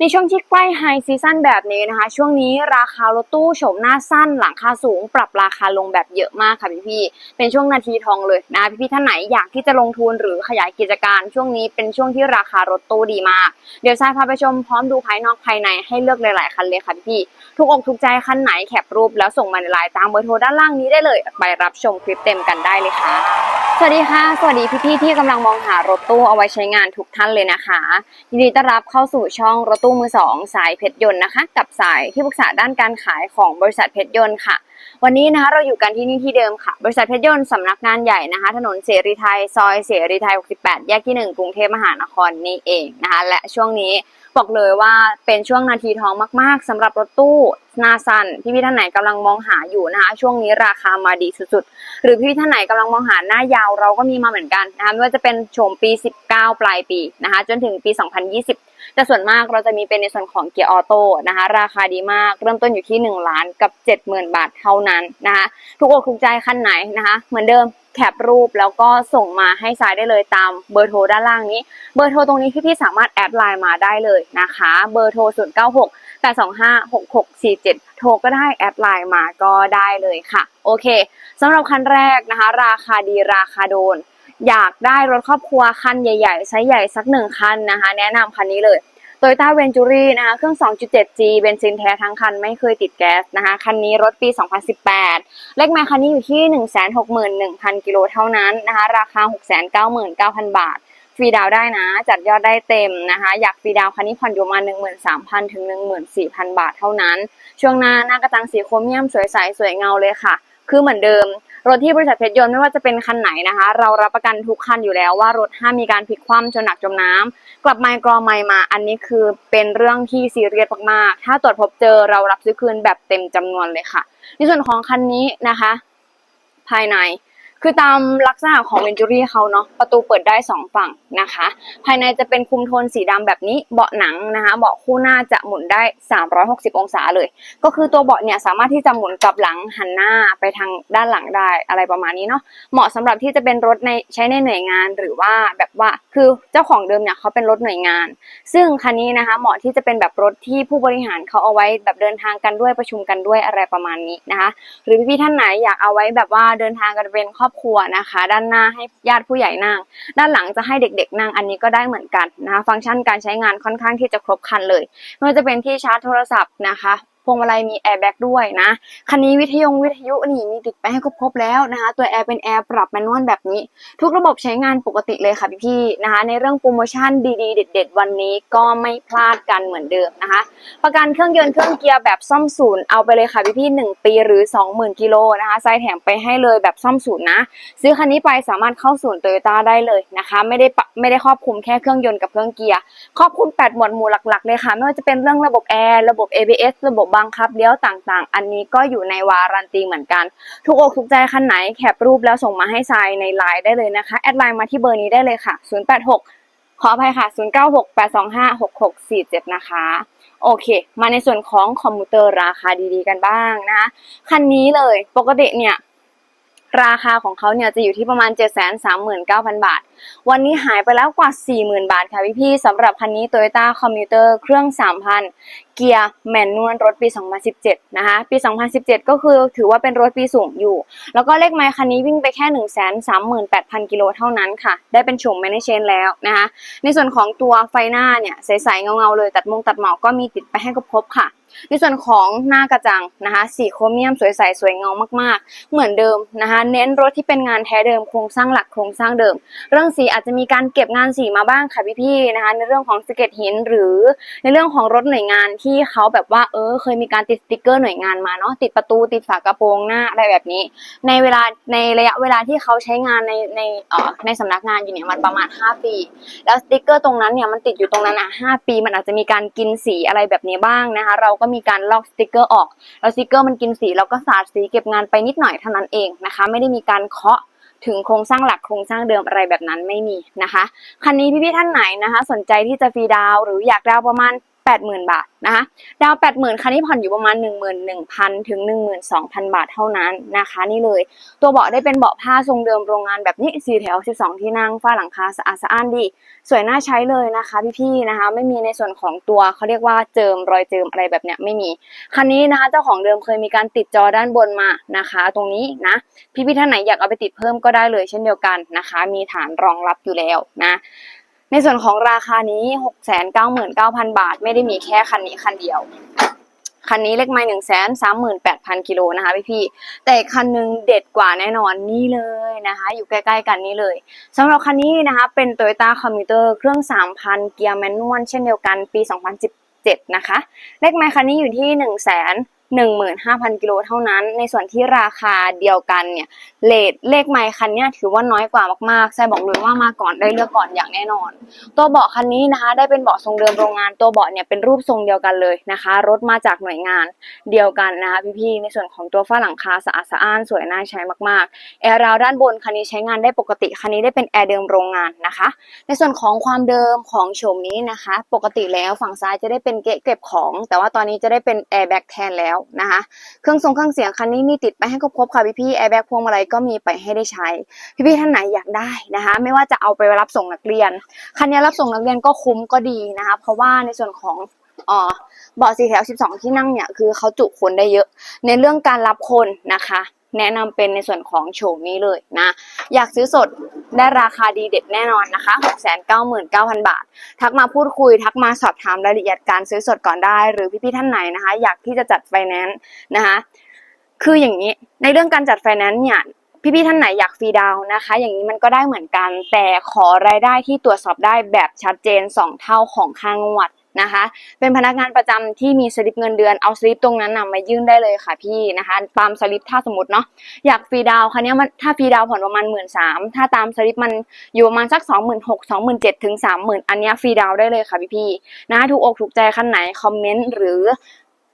ในช่วงที่ใกล้ไฮซีซั่นแบบนี้นะคะ ช่วงนี้ราคารถตู้โฉมหน้าสั้นหลังคาสูง ปรับราคาลงแบบเยอะมากค่ะพี่พี่เป็นช่วงนาทีทองเลยนะพี่พี่ท่านไหนอยากที่จะลงทุนหรือขยายกิจการ ช่วงนี้เป็นช่วงที่ราคารถตู้ดีมาก เดี๋ยวทรายพาไปชมพร้อมดูภายนอกภายในให้เลือกหลาย ๆ คันเลยค่ะพี่พี่ถูกอกถูกใจคันไหนแคปรูปแล้วส่งมาในไลน์ตามเบอร์โทรด้านล่างนี้ได้เลย ไปรับชมคลิปเต็มกันได้เลยค่ะ สวัสดีค่ะ สวัสดีพี่ๆที่กำลังมองหารถตู้เอาไว้ใช้งานทุกท่านเลยนะคะ ยินดีต้อนรับเข้าสู่ช่องรถตู้มือสองสายเพชรยนต์นะคะ กับสายที่ปรึกษาด้านการขายของบริษัทเพชรยนต์ค่ะ วันนี้นะคะเราอยู่กันที่นี่ที่เดิมค่ะ บริษัทเพชรยนต์สำนักงานใหญ่นะคะ ถนนเสรีไทยซอยเสรีไทย 68 แยกที่ 1 กรุงเทพมหานครนี่เองนะคะ และช่วงนี้ บอกเลยว่าเป็นช่วงนาทีทองมากๆสำหรับรถตู้หนาซันพี่พี่ท่านไหนกำลังมองหาอยู่นะคะ ช่วงนี้ราคามาดีสุดๆ หรือพี่ท่านไหนกำลังมองหาหน้ายาวเราก็มีมาเหมือนกันนะคะไม่ว่าจะเป็นโฉมปี 19 ปลายปีนะคะ จนถึงปี 2020 แต่ส่วนมากเราจะมีเป็นในส่วนของเกียร์ออโต้นะคะ ราคาดีมาก เริ่มต้นอยู่ที่ 1 ล้านกับ 70,000 บาทเท่านั้นนะคะถูกอกถูกใจคันไหนนะคะ เหมือนเดิมแคปรูปแล้วก็ส่งมาให้สายได้เลยตามเบอร์โทรด้านล่างนี้ เบอร์โทรตรงนี้พี่ๆสามารถแอดไลน์มาได้เลยนะคะ เบอร์โทร 096 825 6647 โทรก็ได้แอดไลน์มาก็ได้เลยค่ะ โอเคสำหรับคันแรกนะคะ ราคาดีราคาโดน อยากได้รถครอบครัวคันใหญ่ๆไซส์ใหญ่สักหนึ่งคันนะคะ แนะนำคันนี้เลย Toyota Venturi นะคะเครื่อง 2.7G เบนซินแท้ทั้งคันไม่เคยติดแก๊สนะคะ คันนี้รถปี 2018 เลขแม่คันนี้อยู่ที่ 161,000 กิโลเท่านั้นนะคะ ราคา 699,000 บาท ฟรีดาวได้นะ จัดยอดได้เต็มนะคะ อยากฟรีดาวคันนี้ผ่อนอยู่มา 13,000 ถึง 14,000 บาทเท่านั้น ช่วงหน้าหน้ากระจังสีโครเมียมสวยใสสวยเงาเลยค่ะ คือเหมือนเดิม รถที่บริษัทเพชรยนต์ไม่ว่าจะเป็นคันไหนนะคะ เรารับประกันทุกคันอยู่แล้วว่ารถห้ามมีการพลิกคว่ำจนหนักจมน้ำกลับไมกรอไมมาอันนี้คือเป็นเรื่องที่ซีเรียสมากๆถ้าตรวจพบเจอเรารับซื้อคืนแบบเต็มจำนวนเลยค่ะ ในส่วนของคันนี้นะคะ ภายใน คือตามลักษณะของเวนจูรี่เขาเนาะประตูเปิดได้สองฝั่งนะคะ ภายในจะเป็นคุมโทนสีดำแบบนี้เบาะหนังนะคะเบาะคู่หน้าจะหมุนได้ 360 องศาเลย ก็คือตัวเบาะเนี่ยสามารถที่จะหมุนกลับหลังหันหน้าไปทางด้านหลังได้อะไรประมาณนี้เนาะเหมาะสำหรับที่จะเป็นรถในใช้ในหน่วยงานหรือว่าแบบว่าคือเจ้าของเดิมเนี่ยเขาเป็นรถหน่วยงาน ซึ่งคันนี้นะคะเหมาะที่จะเป็นแบบรถที่ผู้บริหารเขาเอาไว้แบบเดินทางกันด้วยประชุมกันด้วยอะไรประมาณนี้นะคะ หรือพี่ๆท่านไหนอยากเอาไว้แบบว่าเดินทางกันเป็นครอบครัวนะคะ ด้านหน้าให้ญาติผู้ใหญ่นั่ง ด้านหลังจะให้เด็กๆนั่งอันนี้ก็ได้เหมือนกันนะคะ ฟังก์ชันการใช้งานค่อนข้างที่จะครบครันเลยไม่ว่าจะเป็นที่ชาร์จโทรศัพท์นะคะ พวงมาลัยมีแอร์แบ็กด้วยนะ คันนี้วิทยุวิทยุนี่มีติดไปให้ครบแล้วนะคะ ตัวแอร์เป็นแอร์ปรับแมนนวลแบบนี้ ทุกระบบใช้งานปกติเลยค่ะพี่ๆนะคะ ในเรื่องโปรโมชั่นดีๆ เด็ด ๆ วันนี้ก็ไม่พลาดกันเหมือนเดิมนะคะ ประกันเครื่องยนต์เครื่องเกียร์แบบซ่อมศูนย์เอาไปเลยค่ะพี่ๆหนึ่งปีหรือ 20,000กิโลนะคะไซส์แถมไปให้เลยแบบซ่อมศูนย์นะ ซื้อคันนี้ไปสามารถเข้าศูนย์โตโยต้าได้เลยนะคะ ไม่ได้ปะไม่ได้ครอบคลุมแค่เครื่องยนต์กับเครื่องเกียร์ครอบคลุม8หมวดหมู่หลักๆเลยค่ะไม่ว่าจะเป็นเรื่องระบบแอร์ระบบ ABS ระบบบังคับเลี้ยวต่างๆ อันนี้ก็อยู่ในวารันตีเหมือนกันถูกอกถูกใจคันไหนแคปรูปแล้วส่งมาให้ทรายในไลน์ได้เลยนะคะ แอดไลน์มาที่เบอร์นี้ได้เลยค่ะ 086 ขออภัยค่ะ 0968256647 นะคะโอเค มาในส่วนของคอมพิวเตอร์ราคาดีๆกันบ้างนะคะคันนี้เลยปกติเนี่ยราคาของเขาเนี่ยจะอยู่ที่ประมาณ 739,000 บาท วันนี้หายไปแล้วกว่า 40,000 บาทค่ะพี่ๆสำหรับคันนี้ Toyota Commuter เครื่อง 3,000เกียร์แมนนวลรถปี 2017 นะคะ ปี 2017 ก็คือถือว่าเป็นรถปีสูงอยู่ แล้วก็เลขไมล์คันนี้วิ่งไปแค่ 138,000 กิโลเท่านั้นค่ะ ได้เป็นโฉมแมนเชนแล้วนะคะ ในส่วนของตัวไฟหน้าเนี่ย ใสๆเงาๆเลย ตัดมงตัดหมาก็มีติดไปให้ครบค่ะ ในส่วนของหน้ากระจังนะคะ สีโครเมียมสวยใสสวยเงามากๆ เหมือนเดิมนะคะ เน้นรถที่เป็นงานแท้เดิมโครงสร้างหลักโครงสร้างเดิม เรื่องสีอาจจะมีการเก็บงานสีมาบ้างค่ะพี่ๆนะคะ ในเรื่องของสเก็ตหินหรือในเรื่องของรถหน่วยงานที่เขาแบบว่าเออ เคยมีการติดสติกเกอร์หน่วยงานมาเนาะติดประตูติดฝากระโปรงหน้าอะไรแบบนี้ ในเวลาในระยะเวลาที่เขาใช้งานในในเอ่อในสำนักงานอยู่เนี่ยมันประมาณ 5 ปี แล้วสติกเกอร์ตรงนั้นเนี่ยมันติดอยู่ตรงนั้นอะ5ปี มันอาจจะมีการกินสีอะไรแบบนี้บ้างนะคะ เราก็มีการลอกสติกเกอร์ออกแล้วสติกเกอร์มันกินสีเราก็สาดสีเก็บงานไปนิดหน่อยเท่านั้นเองนะคะ ไม่ได้มีการเคาะถึงโครงสร้างหลักโครงสร้างเดิมอะไรแบบนั้นไม่มีนะคะ คันนี้พี่ๆท่านไหนนะคะ สนใจที่จะฟรีดาวหรืออยากดาวประมาณ 80,000 บาทนะคะดาว 80,000คันนี้ผ่อนอยู่ประมาณ 11,000 ถึง 12,000 บาทเท่านั้นนะคะ นี่เลย ตัวเบาะได้เป็นเบาะผ้าทรงเดิมโรงงานแบบนี้4แถว 12 ที่นั่งฝ้าหลังคาสะอาดสะอ้านดี สวยน่าใช้เลยนะคะพี่ๆนะคะ ไม่มีในส่วนของตัวเขาเรียกว่าเจิมรอยเจิมอะไรแบบเนี้ยไม่มีคันนี้นะคะเจ้าของเดิมเคยมีการติดจอด้านบนมานะคะ ตรงนี้นะพี่ๆท่านไหนอยากเอาไปติดเพิ่มก็ได้เลยเช่นเดียวกันนะคะ มีฐานรองรับอยู่แล้วนะ ในส่วนของราคานี้699,000บาท ไม่ได้มีแค่คันนี้คันเดียว คันนี้เลขไม้หนึ่งแสนสามหมื่นแปดพันกิโลนะคะพี่พี่แต่คันหนึงเด็ดกว่าแน่นอนนี่เลยนะคะ อยู่ใกล้ๆกันนี่เลยสำหรับคันนี้นะคะเป็น Toyota Commuter เครื่อง3,000เกียร์แมนนวลเช่นเดียวกันปี2017นะคะ เลขไม้คันนี้อยู่ที่1 1 5 0 0 0 กิโลเท่านั้น ในส่วนที่ราคาเดียวกันเนี่ยเลทเลขไม้คันนี้ถือว่าน้อยกว่ามากๆแซบอกเลยว่ามาก่อนได้เลือกก่อนอย่างแน่นอน ตัวเบาะคันนี้นะคะ ได้เป็นเบาะทรงเดิมโรงงานตัวเบาะเนี่ยเป็นรูปทรงเดียวกันเลยนะคะ รถมาจากหน่วยงานเดียวกันนะคะพี่ๆในส่วนของตัวฝ้าหลังคาสะอาดสะอ้านสวยน่าใช้มากๆแอร์ราวด้านบนคันนี้ใช้งานได้ปกติคันนี้ได้เป็นแอร์เดิมโรงงานนะคะ ในส่วนของความเดิมของโฉมนี้นะคะ ปกติแล้วฝั่งซ้ายจะได้เป็นเกะเก็บของ แต่ว่าตอนนี้จะได้เป็นแอร์แบ็กแทนแล้วนะคะเครื่องทรงเครื่องเสียงคันนี้มีติดไปให้ครบค่ะพี่ๆแอร์แบ็กพวงมาลัยก็มีไปให้ได้ใช้ พี่ๆท่านไหนอยากได้นะคะ ไม่ว่าจะเอาไปรับส่งนักเรียน คันนี้รับส่งนักเรียนก็คุ้มก็ดีนะคะ เพราะว่าในส่วนของอ่อเบาะสี่แถว 12 ที่นั่งเนี่ยคือเขาจุคนได้เยอะ ในเรื่องการรับคนนะคะ แนะนำเป็นในส่วนของโฉมนี้เลยนะ อยากซื้อสด ได้ราคาดีเด็ดแน่นอนนะคะ699,000 บาท ทักมาพูดคุย ทักมาสอบถามรายละเอียดการซื้อสดก่อนได้ หรือพี่ๆท่านไหนนะคะ อยากที่จะจัดไฟแนนซ์นะคะคืออย่างนี้ในเรื่องการจัดไฟแนนซ์เนี่ยพี่ๆท่านไหนอยากฟรีดาวนะคะ อย่างนี้มันก็ได้เหมือนกัน แต่ขอรายได้ที่ตรวจสอบได้แบบชัดเจน 2 เท่าของค่างวด นะคะ เป็นพนักงานประจำที่มีสลิปเงินเดือนเอาสลิปตรงนั้นนำมายื่นได้เลยค่ะพี่นะคะ ตามสลิปถ้าสมมติเนาะอยากฟรีดาวคันนี้มันถ้าฟรีดาวผ่อนประมาณหมื่นสามถ้าตามสลิปมันอยู่ประมาณสักสองหมื่นหกสองหมื่นเจ็ดถึงสามหมื่นอันนี้ฟรีดาวได้เลยค่ะพี่ๆนะถูกอกถูกใจคันไหนคอมเมนต์หรือ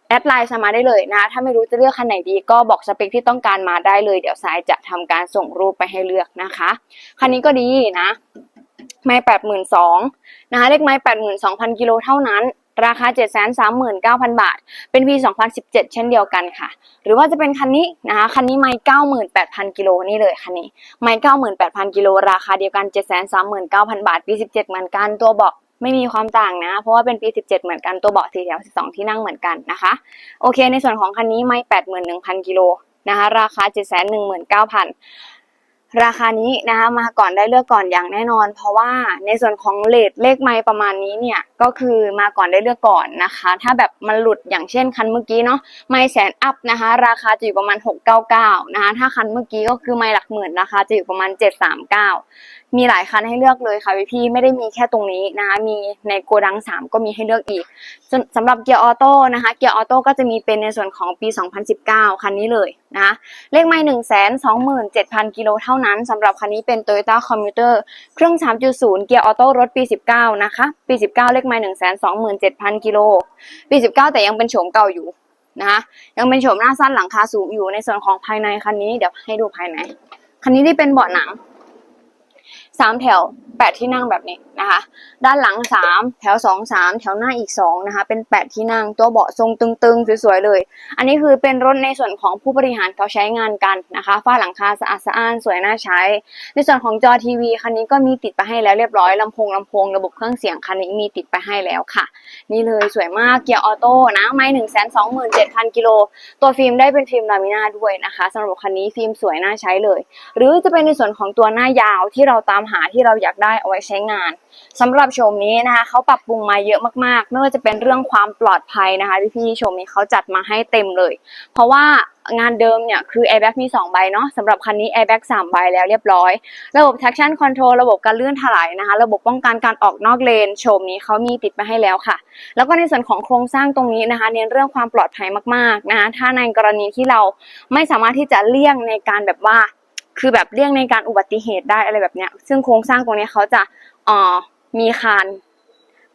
แอดไลน์สมาได้เลยนะ ถ้าไม่รู้จะเลือกคันไหนดีก็บอกสเปคที่ต้องการมาได้เลย เดี๋ยวสายจะทำการส่งรูปไปให้เลือกนะคะ คันนี้ก็ดีนะ ไม่แปดหมื่นสองนะคะเลขไม้แปดหมื่นสองพันกิโลเท่านั้น ราคาเจ็ดแสนสามหมื่นเก้าพันบาท เป็นปีสองพันสิบเจ็ดเช่นเดียวกันค่ะ หรือว่าจะเป็นคันนี้นะคะ คันนี้ไม่เก้าหมื่นแปดพันกิโลนี่เลยคันนี้ ไม่เก้าหมื่นแปดพันกิโล ราคาเดียวกันเจ็ดแสนสามหมื่นเก้าพันบาท ปีสิบเจ็ดเหมือนกัน ตัวเบาะไม่มีความต่างนะ เพราะว่าเป็นปี 17 เหมือนกัน ตัวเบาะสี่แถว12 ที่นั่งเหมือนกันนะคะ โอเค ในส่วนของคันนี้ไม่81,000 กิโลนะคะ ราคา 719,000 ราคานี้นะคะมาก่อนได้เลือกก่อนอย่างแน่นอน เพราะว่าในส่วนของเลทเลขไม้ประมาณนี้เนี่ยก็คือมาก่อนได้เลือกก่อนนะคะ ถ้าแบบมันหลุดอย่างเช่นคันเมื่อกี้เนาะไม่แสนอัพนะคะ ราคาจะอยู่ประมาณ 699นะคะถ้าคันเมื่อกี้ก็คือไม้หลักหมื่นราคาจะอยู่ประมาณ 739 มีหลายคันให้เลือกเลยค่ะพี่ไม่ได้มีแค่ตรงนี้นะคะมีในโกดัง 3 ก็มีให้เลือกอีกสำสำหรับเกียร์ออโต้นะคะเกียร์ออโต้ก็จะมีเป็นในส่วนของปี 2019 คันนี้เลยนะคะเลขไม่1 2 7 0 0 0 กิโลเท่านั้นสำหรับคันนี้เป็น Toyota Commuter เครื่อง 3.0 เกียร์ออโต้รถปี 19 นะคะ ปี 19 เลขไม่1 2 7 0 0 0 กิโลปี 19 แต่ยังเป็นโฉมเก่าอยู่นะคะยังเป็นโฉมหน้าสั้นหลังคาสูงอยู่ในส่วนของภายในคันนี้เดี๋ยวให้ดูภายในคันนี้ที่เป็นเบาะหนัง สามแถวแปดที่นั่งแบบนี้นะคะ ด้านหลังสามแถวสองสามแถวหน้าอีกสองนะคะ เป็นแปดที่นั่งตัวเบาะทรงตึงๆ สวยๆเลย อันนี้คือเป็นรถในส่วนของผู้บริหารเขาใช้งานกันนะคะฝ้าหลังคาสะอาดสะอ้านสวยน่าใช้ ในส่วนของจอทีวีคันนี้ก็มีติดไปให้แล้วเรียบร้อยลำโพงลำโพงระบบเครื่องเสียงคันนี้มีติดไปให้แล้วค่ะ นี่เลยสวยมากเกียร์ออโต้นะไม่หนึ่งแสนสองหมื่นเจ็ดพันกิโลตัวฟิล์มได้เป็นฟิล์มลามิน่าด้วยนะคะสำหรับคันนี้ฟิล์มสวยน่าใช้เลย หรือจะเป็นในส่วนของตัวหน้ายาวที่เราตามหาที่เราอยากได้เอาไว้ใช้งานสำหรับโฉมนี้นะคะเขาปรับปรุงมาเยอะมากๆ ไม่ว่าจะเป็นเรื่องความปลอดภัยนะคะพี่ๆโฉมนี้เขาจัดมาให้เต็มเลย เพราะว่างานเดิมเนี่ยคือ airbag มี 2 ใบเนาะสำหรับคันนี้ airbag 3 ใบแล้วเรียบร้อย ระบบ traction control ระบบการเลื่อนถลายนะคะ ระบบป้องกันการออกนอกเลนโฉมนี้เขามีติดมาให้แล้วค่ะ แล้วก็ในส่วนของโครงสร้างตรงนี้นะคะ เน้นเรื่องความปลอดภัยมากๆนะคะถ้าในกรณีที่เราไม่สามารถที่จะเลี่ยงในการแบบว่า คือแบบเลี่ยงในการอุบัติเหตุได้อะไรแบบเนี้ย ซึ่งโครงสร้างตรงนี้เขาจะอ่อมีคาน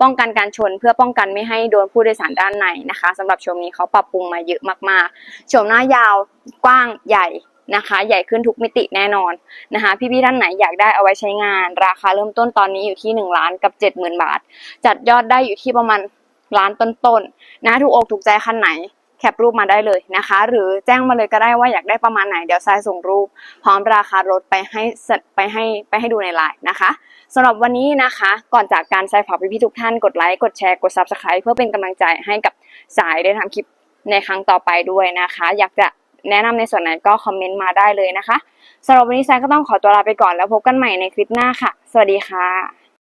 ป้องกันการชนเพื่อป้องกันไม่ให้โดนผู้โดยสารด้านในนะคะสำหรับโฉมนี้เขาปรับปรุงมาเยอะมากๆโฉมหน้ายาวกว้างใหญ่นะคะ ใหญ่ขึ้นทุกมิติแน่นอนนะคะ พี่ๆท่านไหนอยากได้เอาไว้ใช้งาน ราคาเริ่มต้นตอนนี้อยู่ที่ 1 ล้านกับ 70,000 บาท จัดยอดได้อยู่ที่ประมาณล้านต้นๆนะถูกอกถูกใจคันไหน แคปรูปมาได้เลยนะคะ หรือแจ้งมาเลยก็ได้ว่าอยากได้ประมาณไหนเดี๋ยวทรายส่งรูป พร้อมราคารถไปให้ไปให้ไปให้ดูในไลน์นะคะสำหรับวันนี้นะคะ ก่อนจากการทรายฝากพี่ๆทุกท่านกดไลค์กดแชร์กด subscribe เพื่อเป็นกำลังใจให้กับสายได้ทำคลิปในครั้งต่อไปด้วยนะคะ อยากจะแนะนำในส่วนไหนก็คอมเมนต์มาได้เลยนะคะสำหรับวันนี้ทรายก็ต้องขอตัวลาไปก่อนแล้วพบกันใหม่ในคลิปหน้าค่ะ สวัสดีค่ะ